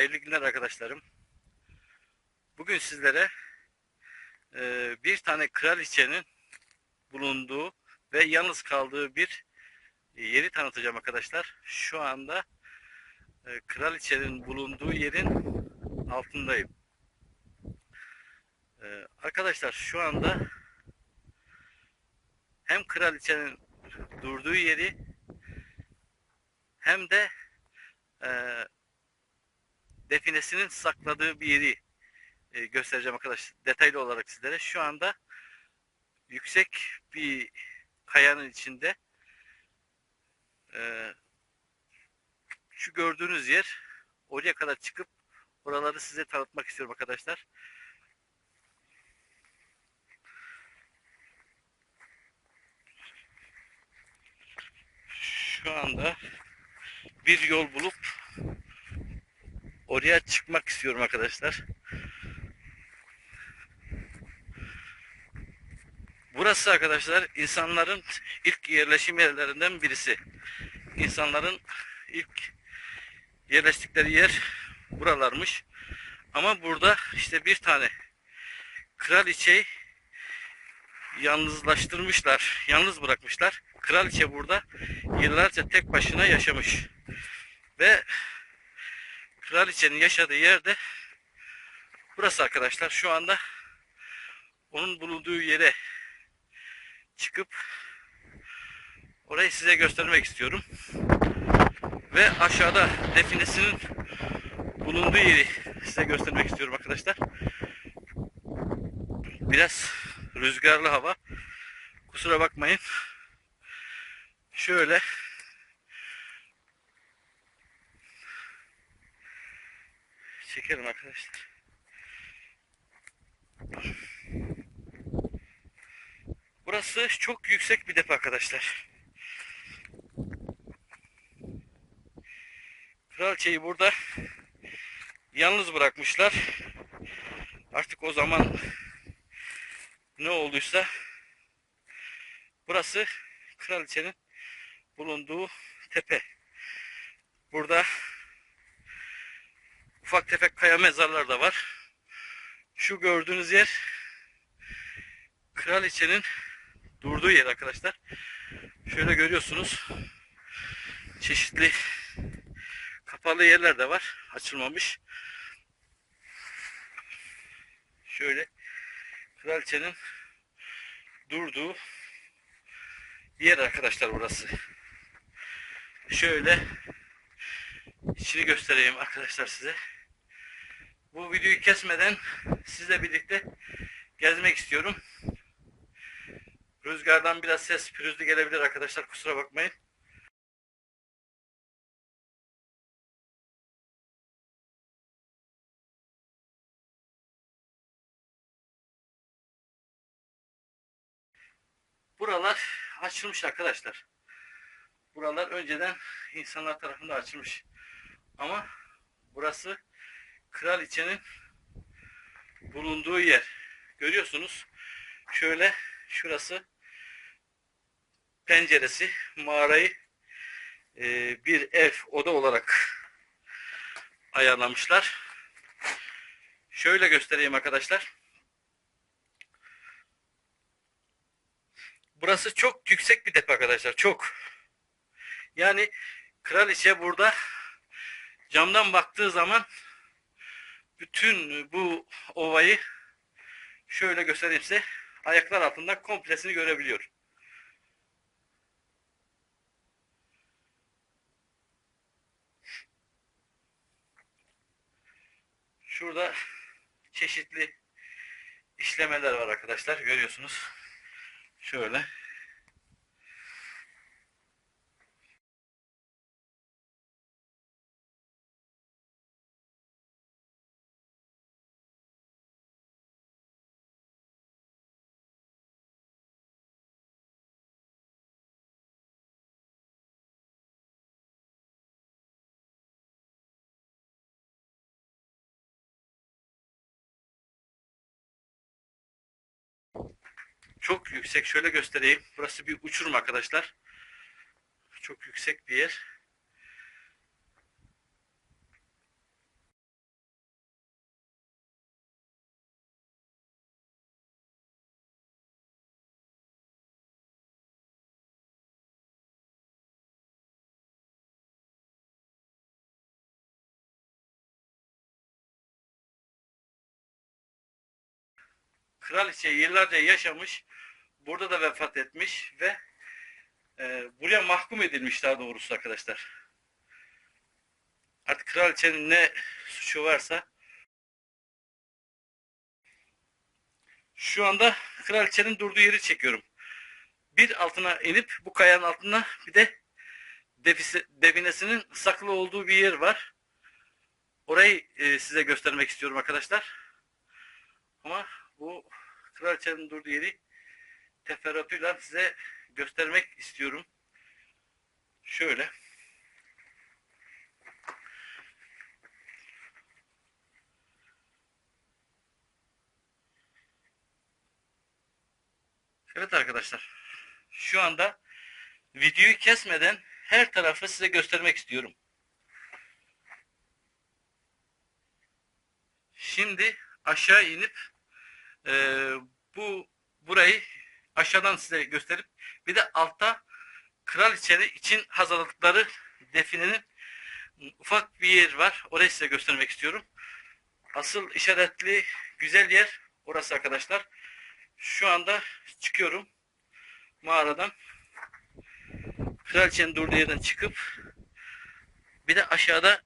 Hayırlı günler arkadaşlarım. Bugün sizlere e, bir tane kraliçenin bulunduğu ve yalnız kaldığı bir yeri tanıtacağım arkadaşlar. Şu anda e, kraliçenin bulunduğu yerin altındayım. E, arkadaşlar şu anda hem kraliçenin durduğu yeri hem de e, definesinin sakladığı bir yeri e, göstereceğim arkadaşlar detaylı olarak sizlere. Şu anda yüksek bir kayanın içinde e, şu gördüğünüz yer oraya kadar çıkıp oraları size tanıtmak istiyorum arkadaşlar. Şu anda bir yol bulup oraya çıkmak istiyorum arkadaşlar. Burası arkadaşlar insanların ilk yerleşim yerlerinden birisi. İnsanların ilk yerleştikleri yer buralarmış. Ama burada işte bir tane kraliçeyi yalnızlaştırmışlar, yalnız bırakmışlar. Kraliçe burada yıllarca tek başına yaşamış. Ve kraliçenin yaşadığı yerde burası arkadaşlar. Şu anda onun bulunduğu yere çıkıp orayı size göstermek istiyorum. Ve aşağıda definesinin bulunduğu yeri size göstermek istiyorum arkadaşlar. Biraz rüzgarlı hava. Kusura bakmayın. Şöyle çekelim arkadaşlar. Burası çok yüksek bir depo arkadaşlar. Kraliçeyi burada yalnız bırakmışlar. Artık o zaman ne olduysa burası kraliçenin bulunduğu tepe. Burada ufak tefek kaya mezarlar da var. Şu gördüğünüz yer kraliçenin durduğu yer arkadaşlar. Şöyle görüyorsunuz. Çeşitli kapalı yerler de var. Açılmamış. Şöyle kraliçenin durduğu yer arkadaşlar burası. Şöyle içini göstereyim arkadaşlar size. Bu videoyu kesmeden sizle birlikte gezmek istiyorum. Rüzgardan biraz ses pürüzlü gelebilir arkadaşlar kusura bakmayın. Buralar açılmış arkadaşlar. Buralar önceden insanlar tarafından açılmış. Ama burası kraliçenin bulunduğu yer. Görüyorsunuz. Şöyle şurası penceresi mağarayı e, bir ev oda olarak ayarlamışlar. Şöyle göstereyim arkadaşlar. Burası çok yüksek bir tepe arkadaşlar. Çok. Yani kraliçe burada camdan baktığı zaman bütün bu ovayı şöyle göstereyim size. Ayaklar altında komplesini görebiliyor. Şurada çeşitli işlemeler var arkadaşlar. Görüyorsunuz. Şöyle. Çok yüksek. Şöyle göstereyim. Burası bir uçurum arkadaşlar. Çok yüksek bir yer. Kraliçe yıllarca yaşamış. Burada da vefat etmiş ve e, buraya mahkum edilmiş daha doğrusu arkadaşlar. Artık kraliçenin ne suçu varsa şu anda kraliçenin durduğu yeri çekiyorum. Bir altına inip bu kayanın altına bir de defise, definesinin saklı olduğu bir yer var. Orayı e, size göstermek istiyorum arkadaşlar. Ama bu kraliçenin durduğu yeri teferruatıyla size göstermek istiyorum. Şöyle. Evet arkadaşlar. Şu anda videoyu kesmeden her tarafı size göstermek istiyorum. Şimdi aşağı inip e, bu burayı aşağıdan size gösterip bir de altta kraliçenin için hazırladıkları definenin ufak bir yer var. Orayı size göstermek istiyorum. Asıl işaretli güzel yer orası arkadaşlar. Şu anda çıkıyorum mağaradan. Kraliçenin durduğu yerden çıkıp bir de aşağıda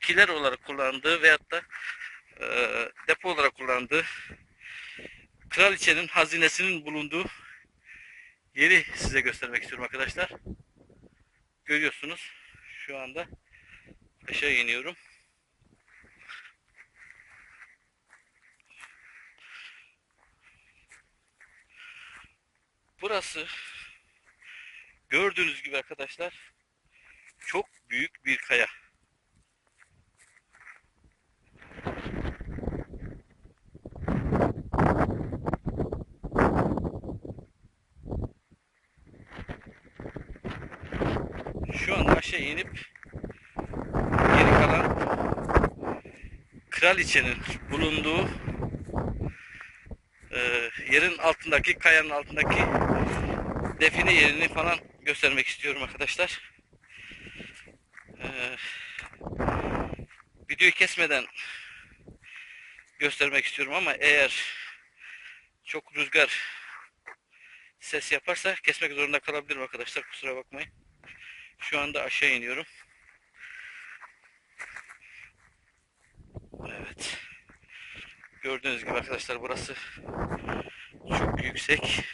kiler olarak kullandığı veyahut da e, depo olarak kullandığı kraliçenin hazinesinin bulunduğu yeri size göstermek istiyorum arkadaşlar. Görüyorsunuz şu anda aşağı iniyorum. Burası gördüğünüz gibi arkadaşlar çok büyük bir kaya. Şu an aşağı inip geri kalan kraliçenin bulunduğu e, yerin altındaki kayanın altındaki define yerini falan göstermek istiyorum arkadaşlar. Ee, videoyu kesmeden göstermek istiyorum ama eğer çok rüzgar ses yaparsa kesmek zorunda kalabilirim arkadaşlar kusura bakmayın. Şu anda aşağı iniyorum. Evet. Gördüğünüz gibi arkadaşlar burası çok yüksek.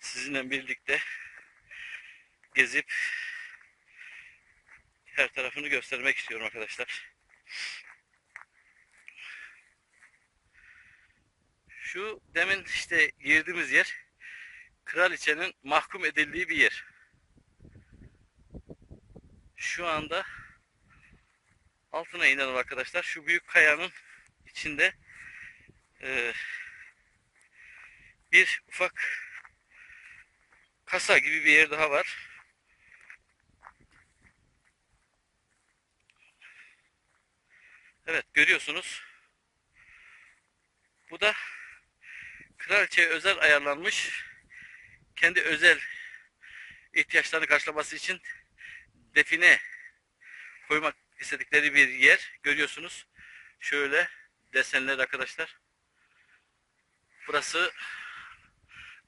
Sizinle birlikte gezip her tarafını göstermek istiyorum arkadaşlar. Şu demin işte girdiğimiz yer kraliçenin mahkum edildiği bir yer. Şu anda altına inelim arkadaşlar. Şu büyük kayanın içinde e, bir ufak kasa gibi bir yer daha var. Evet görüyorsunuz. Bu da kraliçeye özel ayarlanmış kendi özel ihtiyaçlarını karşılaması için define koymak istedikleri bir yer. Görüyorsunuz. Şöyle desenler arkadaşlar. Burası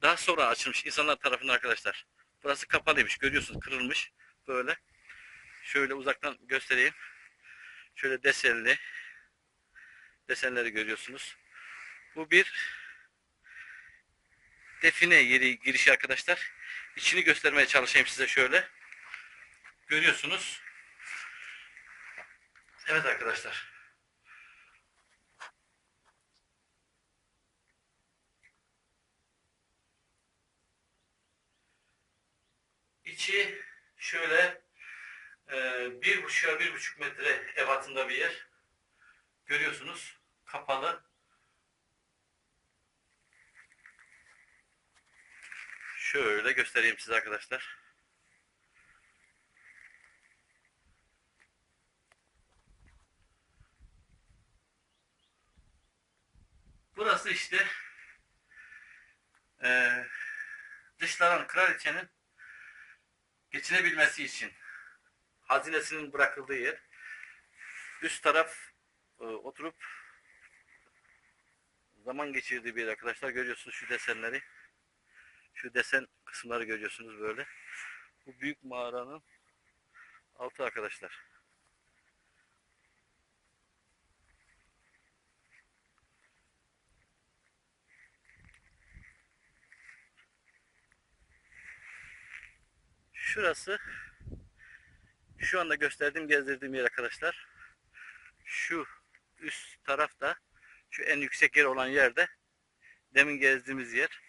daha sonra açılmış insanlar tarafından arkadaşlar. Burası kapalıymış. Görüyorsunuz kırılmış. Böyle. Şöyle uzaktan göstereyim. Şöyle desenli desenleri görüyorsunuz. Bu bir define yeri girişi arkadaşlar. İçini göstermeye çalışayım size şöyle. Görüyorsunuz. Evet arkadaşlar. İçi şöyle bir buçuk bir buçuk metre ebatında bir yer. Görüyorsunuz. Kapalı. Şöyle göstereyim size arkadaşlar. Burası işte eee dışlanan kraliçenin geçinebilmesi için hazinesinin bırakıldığı yer. Üst taraf e, oturup zaman geçirdiği bir arkadaşlar. Görüyorsunuz şu desenleri. Şu desen kısımları görüyorsunuz böyle. Bu büyük mağaranın altı arkadaşlar. Şurası şu anda gösterdiğim gezdirdiğim yer arkadaşlar. Şu üst tarafta şu en yüksek yer olan yerde demin gezdiğimiz yer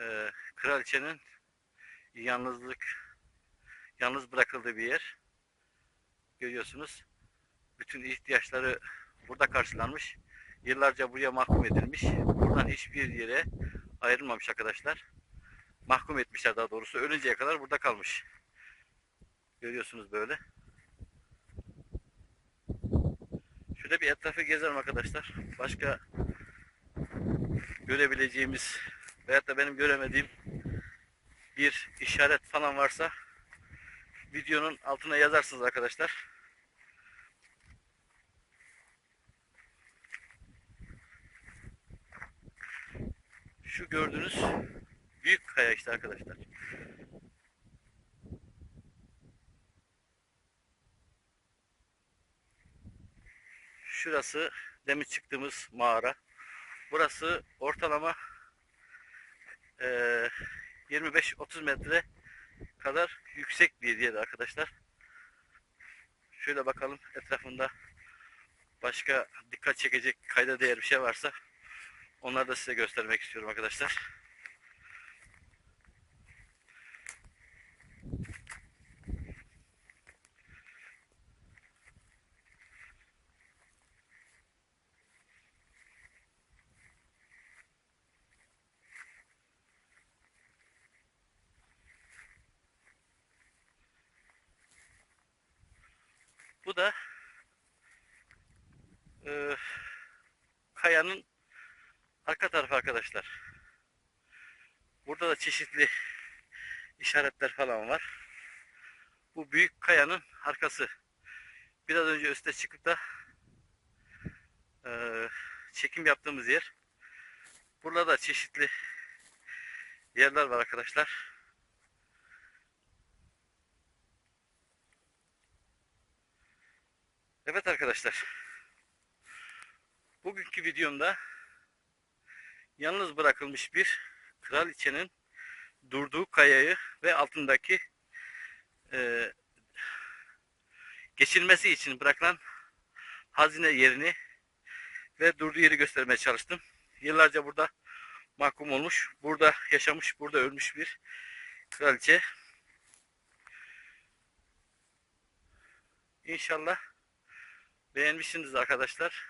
e, kraliçenin yalnızlık yalnız bırakıldığı bir yer. Görüyorsunuz. Bütün ihtiyaçları burada karşılanmış. Yıllarca buraya mahkum edilmiş. Buradan hiçbir yere ayrılmamış arkadaşlar. Mahkum etmişler daha doğrusu. Ölünceye kadar burada kalmış. Görüyorsunuz böyle. Şöyle bir etrafı gezelim arkadaşlar. Başka görebileceğimiz veyahut da benim göremediğim bir işaret falan varsa videonun altına yazarsınız arkadaşlar. Şu gördüğünüz büyük kaya işte arkadaşlar. Şurası demin çıktığımız mağara. Burası ortalama eee 25-30 metre kadar yüksek bir yer arkadaşlar. Şöyle bakalım etrafında başka dikkat çekecek kayda değer bir şey varsa onları da size göstermek istiyorum arkadaşlar. Bu da e, kayanın arka tarafı arkadaşlar. Burada da çeşitli işaretler falan var. Bu büyük kayanın arkası. Biraz önce üste çıkıp da e, çekim yaptığımız yer. Burada da çeşitli yerler var arkadaşlar. Evet arkadaşlar. Bugünkü videomda yalnız bırakılmış bir kraliçenin durduğu kayayı ve altındaki e, geçilmesi için bırakılan hazine yerini ve durduğu yeri göstermeye çalıştım. Yıllarca burada mahkum olmuş, burada yaşamış, burada ölmüş bir kraliçe. İnşallah beğenmişsiniz arkadaşlar.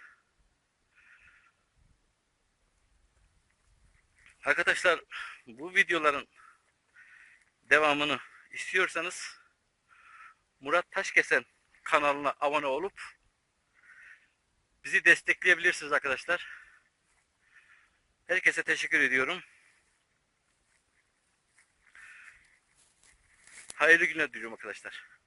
Arkadaşlar bu videoların devamını istiyorsanız Murat Taşkesen kanalına abone olup bizi destekleyebilirsiniz arkadaşlar. Herkese teşekkür ediyorum. Hayırlı günler diliyorum arkadaşlar.